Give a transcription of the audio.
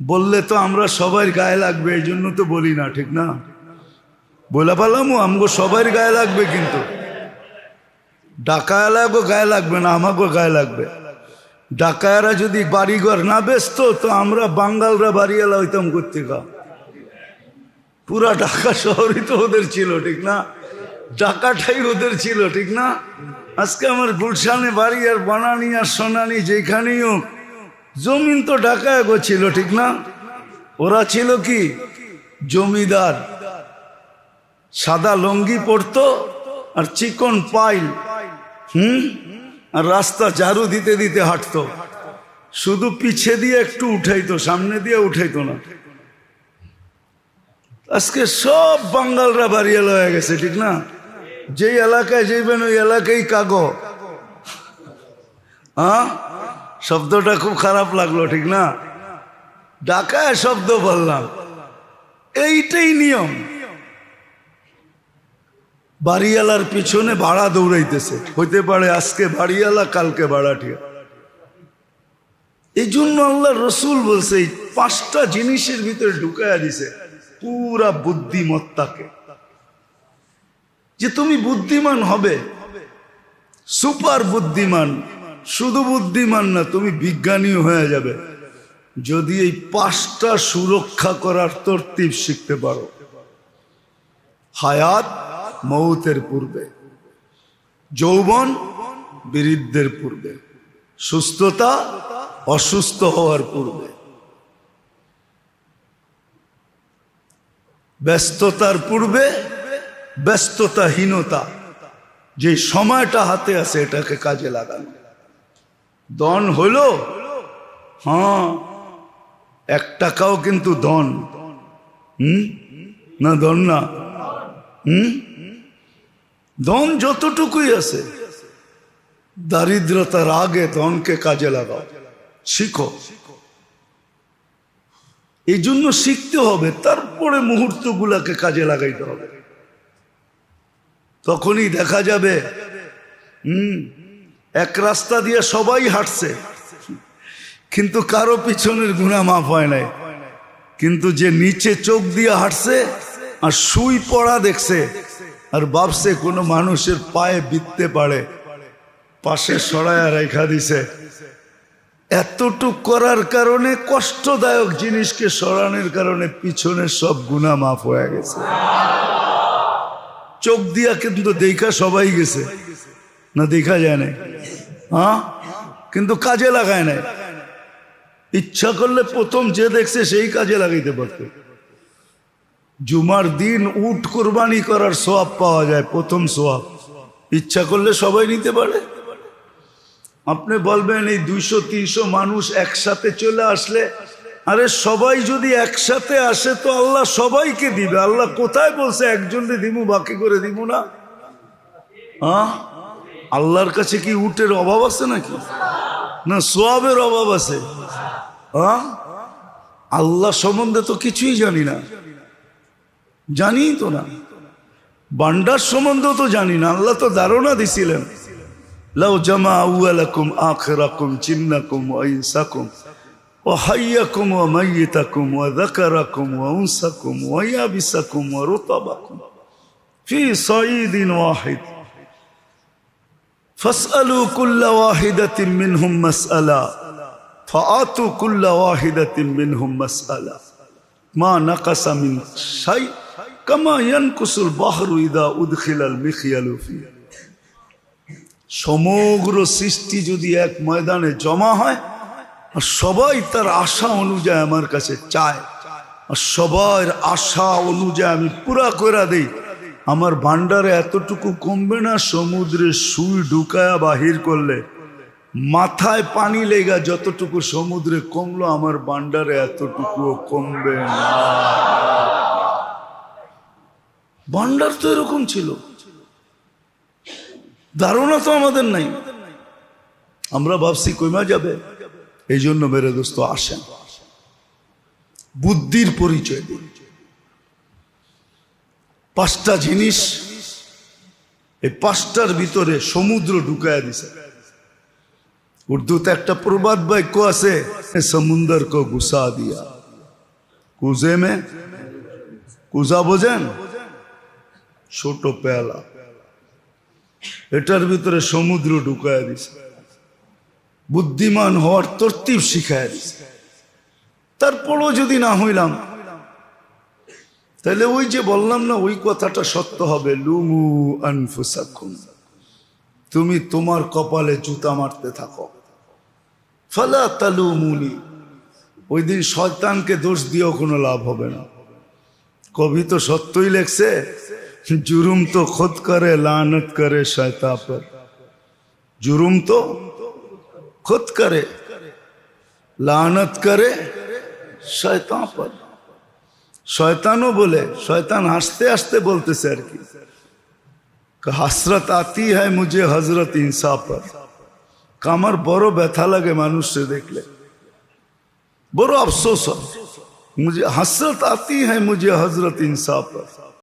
বললে তো আমরা সবাই গায়ে লাগবে, এই জন্য তো বলি না, ঠিক না? বলে পারলাম আমগো সবার গায়ে লাগবে কিন্তু। ডাকায়ালাগো গায়ে লাগবে না আমাকেও গায়ে লাগবে। ডাকায়ারা যদি বাড়িঘর না বেচতো, তো আমরা বাঙ্গালরা বাড়িওয়ালা হইতাম করতে গা পুরা ঢাকা শহরই তো ওদের ছিল, ঠিক না? ঢাকাটাই ওদের ছিল, ঠিক না? আজকে আমার গুলশানে বাড়ি আর বানানি আর সোনানি যেখানেই হোক জমিন তো ঢাকায় ছিল, ঠিক না? ওরা ছিল কি? জমিদার। সাদা লঙ্গি পরতো আর চিকন পাইল, হুম? আর রাস্তা ঝাড়ু দিতে দিতে হাঁটতো। শুধু পিছে দিয়ে একটু উঠাইতো, সামনে দিয়ে উঠাইতো না। আজকে সব বাঙ্গালরা বাড়িয়াল হয়ে গেছে, ঠিক না? যেই এলাকায় যাইবেন, ওই এলাকায় কাগো। হ্যাঁ শব্দটা খুব খারাপ লাগল, ঠিক না? ডাকায় শব্দ বললাম। এইটাই নিয়ম। বাড়িওয়ালার পিছনে ভাড়া দৌড়াইতেছে। হইতে পারে আজকে বাড়িওয়ালা, কালকে ভাড়াটিয়া। এই জন্য আল্লাহ রসুল বলছে পাঁচটা জিনিসের ভিতরে ঢুকাইয়া দিছে, পুরা বুদ্ধিমত্তাকে। যে তুমি বুদ্ধিমান হবে, সুপার বুদ্ধিমান শুধু বুদ্ধিমান না, তুমি বিজ্ঞানী হয়ে যাবে। যদি এই পাঁচটা সুরক্ষা করার তরতিব শিখতে পারো। হায়াত মৌতের পূর্বে, যৌবন বীরিদ্ধের পূর্বে, সুস্থতা অসুস্থ হওয়ার পূর্বে। ব্যস্ততার পূর্বে ব্যস্ততাহীনতা, যে সময়টা হাতে আছে, এটাকে কাজে লাগানো। দন হলো হ্যাঁ। এক টাকাও কিন্তু দন হুম? না দন না? হুম? দন যতটুকুই আছে দারিদ্রতার আগে দনকে কাজে লাগাও। শিখো। এই জন্য শিখতে হবে, তারপরে মুহূর্তগুলাকে কাজে লাগাইতে হবে। তখনই দেখা যাবে, হুম? এক রাস্তা দিয়ে সবাই হাঁটছে। কিন্তু কারও পিছনের গুণা মাফ হয় নাই। কিন্তু যে নিচে চোখ দিয়ে হাঁটছে আর সুই পড়া দেখছে, আর ভাবছে কোনো মানুষের পায়ে বিততে পারে, পাশে সরায়া রেখা দিছে। এতটুক করার কারণে কষ্টদায়ক জিনিসকে সরানোর কারণে পিছনের সব গুণা মাফ হয়ে গেছে। চোখ দিয়া কিন্তু দেখা সবাই গেছে। না দেখা যায় না হ্যাঁ? কিন্তু কাজে লাগায় নাই। ইচ্ছা করলে প্রথম যে দেখছে সেই কাজে লাগাইতে পারত। জুমার দিন উট কোরবানি করার সোয়াব পাওয়া যায়, প্রথম সোয়াব। ইচ্ছা করলে সবাই নিতে পারে। আপনি বলবেন, এই দুইশো, তিনশো মানুষ একসাথে চলে আসলে, আরে সবাই যদি একসাথে আসে তো আল্লাহ সবাইকে দিবে। আল্লাহ কোথায় বলছে একজনকে দিমু, বাকি করে দিব না? হ্যাঁ? আল্লাহর কাছে কি উটের অভাব আছে নাকি না সোয়াবের অভাব আছে হ্যাঁ আল্লাহ সম্বন্ধে তো কিছুই জানি না জানি তো না বান্ডার সম্বন্ধেও তো জানি না আল্লাহ তো ধারণা দিছিলেন লাউ জামা আউয়ালাকুম আখিরাকুম চিন্নাকুম ওয়াইনসাকুম وحيكم وميتكم وذكركم وأنسكم ويابسكم ورطبكم في صعيد واحد فاسألوا كل واحدة منهم مسألة فآتوا كل واحدة منهم مسألة ما نقص من شيء كما ينقص البحر إذا أدخل المخيل فيه সমগ্র সৃষ্টি যদি এক ময়দানে জমা হয় আর সবাই তার আশা অনুযায়ী আমার কাছে চায় আর সবার আশা অনুযায়ী আমি পুরা করে দেই আমার ভান্ডারে এতটুকু কমবে না, সমুদ্রে সুই ঢুকায়া বাহির করলে। মাথায় পানি লেগা যতটুকু সমুদ্রে কমলো, আমার ভান্ডারে এতটুকুও কমবে না। ভান্ডার তো এরকম ছিল। ধারণা তো আমাদের নাই। আমরা ভাবছি, কইমা যাবে? এই জন্য মেরে দোস্ত, আসেন। বুদ্ধির পরিচয় দিন। পাঁচটা জিনিস এই পাঁচটার ভিতরে সমুদ্র ঢুকায় দিছে। উর্দুতে একটা প্রবাদ বাক্য আছে সমুন্দর কো গুসা দিয়া। কুজে মে? কুজা বোঝেন? ছোট পেলা এটার ভিতরে সমুদ্র ঢুকায় দিছে। বুদ্ধিমান হওয়ার তরতিব শিখায় দিছে। তারপরও যদি না হইলাম তাহলে ওই যে বললাম না, ওই কথাটা সত্য হবে। লুমু আনফুসাকুম। তুমি তোমার কপালে জুতা মারতে থাকো। ফালা তালুমুনি। ওই দিন শয়তানকে দোষ দিয়েও কোনো লাভ হবে না। কবি তো সত্যই লেখছে, জুরুম তো খোদ করে, লানত করে শয়তা পর জুরুম তো খোদ করে, লানত করে শয়তা পর শয়তানও বলে, শয়তান হাসতে হাসতে বলতেছে আর কি। হাসরত আতি হ্যায় মুঝে হজরত ইনসাফ। কামার বড় ব্যথা লাগে মানুষে দেখলে। বড় আফসোস হয়। মুঝে হাসরত আতি হ্যায় মুঝে হজরত ইনসাফ।